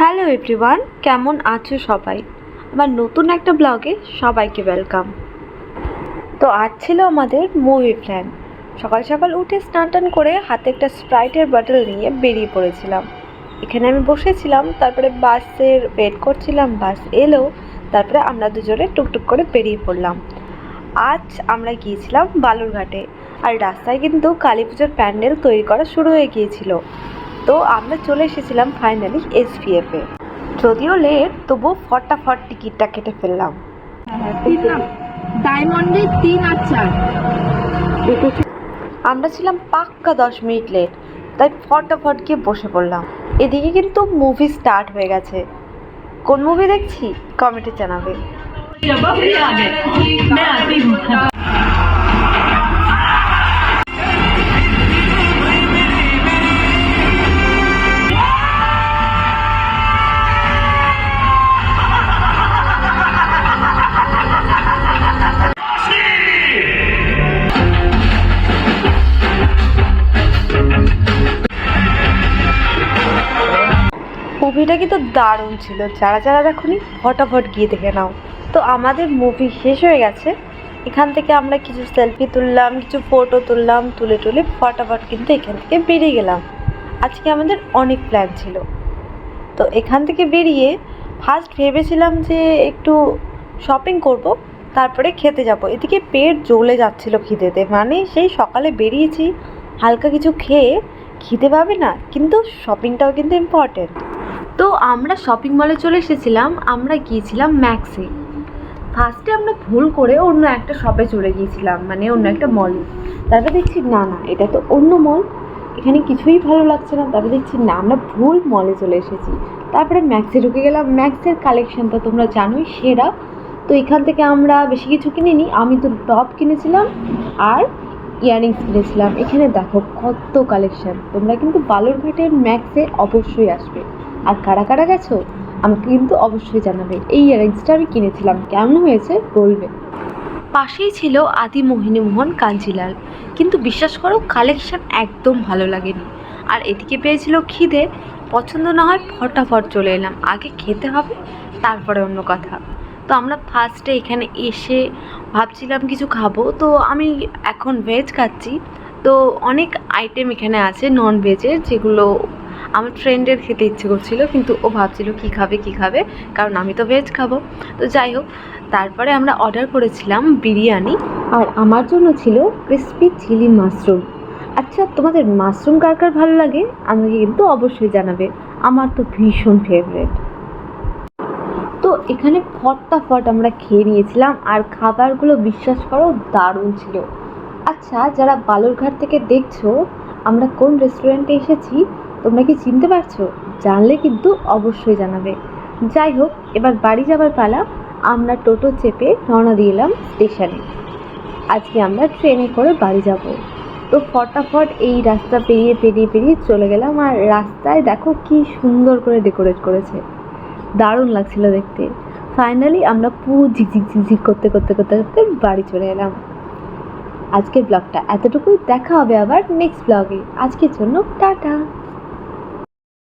Hello everyone, কেমন আছো সবাই? আমার নতুন একটা ব্লগে সবাইকে ওয়েলকাম। তো আজ ছিল আমাদের মুভি প্ল্যান। সকাল সকাল উঠে স্নান টান করে হাতে একটা স্প্রাইটের বটল নিয়ে বেরিয়ে পড়েছিলাম। এখানে আমি বসেছিলাম, তারপরে বাসের ওয়েট করছিলাম, বাস এলো, তারপরে আমরা দুজনে টুকটুক করে বেরিয়ে পড়লাম। আজ আমরা গিয়েছিলাম বালুরঘাটে, আর রাস্তায় কিন্তু কালী পুজোর প্যান্ডেল তৈরি করা শুরু হয়ে গিয়েছিল। তো আমরা চলে এসেছিলাম ফাইনালি এসপিএফে যদিও লেট তবুও ফটাফট টিকিটটা কেটে ফেললাম। তিন ডায়মন্ডে তিন আর চার। আমরা ছিলাম পাক্কা দশ মিনিট লেট তাই ফটাফট গিয়ে বসে পড়লাম। এদিকে কিন্তু মুভি স্টার্ট হয়ে গেছে। কোন মুভি দেখছি? কমেন্টে জানাবে। মুভিটা কিন্তু দারুণ ছিল। যারা যারা দেখুনি, ফটাফট গিয়ে দেখে নাও। তো আমাদের মুভি শেষ হয়ে গেছে। এখান থেকে আমরা কিছু সেলফি তুললাম, কিছু ফটো তুললাম, তুলে তুলে ফটাফট কিন্তু এখান থেকে বেরিয়ে গেলাম। আজকে আমাদের অনেক প্ল্যান ছিল। তো এখান থেকে বেরিয়ে ফার্স্ট ভেবেছিলাম যে একটু শপিং করব, তারপরে খেতে যাব। এদিকে পেট জ্বলে যাচ্ছিল খিদেতে। মানে সেই সকালে বেরিয়েছি, হালকা কিছু খেয়ে খিদে পাবে না, কিন্তু শপিংটাও কিন্তু ইম্পর্টেন্ট তো আমরা শপিং মলে চলে এসেছিলাম, আমরা গিয়েছিলাম ম্যাক্সে ফার্স্টে আমরা ভুল করে অন্য একটা শপে চলে গিয়েছিলাম মানে অন্য একটা মলে তারপরে দেখছি, না না, এটা তো অন্য মল এখানে কিছুই ভালো লাগছে না। তারপরে দেখছি, না, আমরা ভুল মলে চলে এসেছি। তারপরে ম্যাক্সে ঢুকে গেলাম। ম্যাক্সের কালেকশন তো তোমরা জানোই, সেরা। তো এখান থেকে আমরা বেশি কিছু কিনিনি। আমি তো টপ কিনেছিলাম আর ইয়াররিংস কিনেছিলাম। এখানে দেখো কত কালেকশান তোমরা কিন্তু বালুরঘাটের ম্যাক্সে অবশ্যই আসবে। আর কারা কারা গেছো? আমাকে কিন্তু অবশ্যই জানাবে। এই ইয়ারিংসটা আমি কিনেছিলাম। কেমন হয়েছে? বলবে। পাশেই ছিল আদি, মোহিনী, মোহন, কাঞ্জিলাল। কিন্তু বিশ্বাস করো, কালেকশন একদম ভালো লাগেনি। আর এদিকে পেয়েছিল খিদে। পছন্দ না হয় ফটাফট চলে এলাম। আগে খেতে হবে, তারপরে অন্য কথা। তো আমরা ফার্স্টে এখানে এসে ভাবছিলাম কিছু খাব। তো আমি এখন ভেজ খাচ্ছি। তো অনেক আইটেম এখানে আছে নন ভেজের যেগুলো আমার ফ্রেন্ডের খেতে ইচ্ছে করছিল, কিন্তু ও ভাবছিল কি খাবে কি খাবে, কারণ আমি তো ভেজ খাব। তো যাই হোক, তারপরে আমরা অর্ডার করেছিলাম বিরিয়ানি, আর আমার জন্য ছিল ক্রিসপি চিলি মাশরুম আচ্ছা তোমাদের মাশরুম কার কার ভালো লাগে? আমাকে কিন্তু অবশ্যই জানাবে। আমার তো ভীষণ ফেভারেট তো এখানে ফটাফট আমরা খেয়ে নিয়েছিলাম, আর খাবারগুলো বিশ্বাস করো দারুণ ছিল। আচ্ছা যারা বালুরঘাট থেকে দেখছ, আমরা কোন রেস্টুরেন্টে এসেছি? তোমরা কি চিনতে পারছ? জানলে কিন্তু অবশ্যই জানাবে। যাই হোক, এবার বাড়ি যাবার পালা, আমরা টোটো চেপে রওনা দিলাম স্টেশনে। আজকে আমরা ট্রেনে করে বাড়ি যাব। তো ফটাফট এই রাস্তা পেরিয়ে পেরিয়ে পেরিয়ে চলে গেলাম আর রাস্তায় দেখো কি সুন্দর করে ডেকোরেট করেছে। দারুণ লাগছিল দেখতে। ফাইনালি আমরা পুরো ঝিকঝিক ঝিকঝিক করতে করতে করতে করতে বাড়ি চলে এলাম। আজকের ব্লগটা এতটুকুই। দেখা হবে আবার নেক্সট ব্লগে আজকের জন্য টাটা।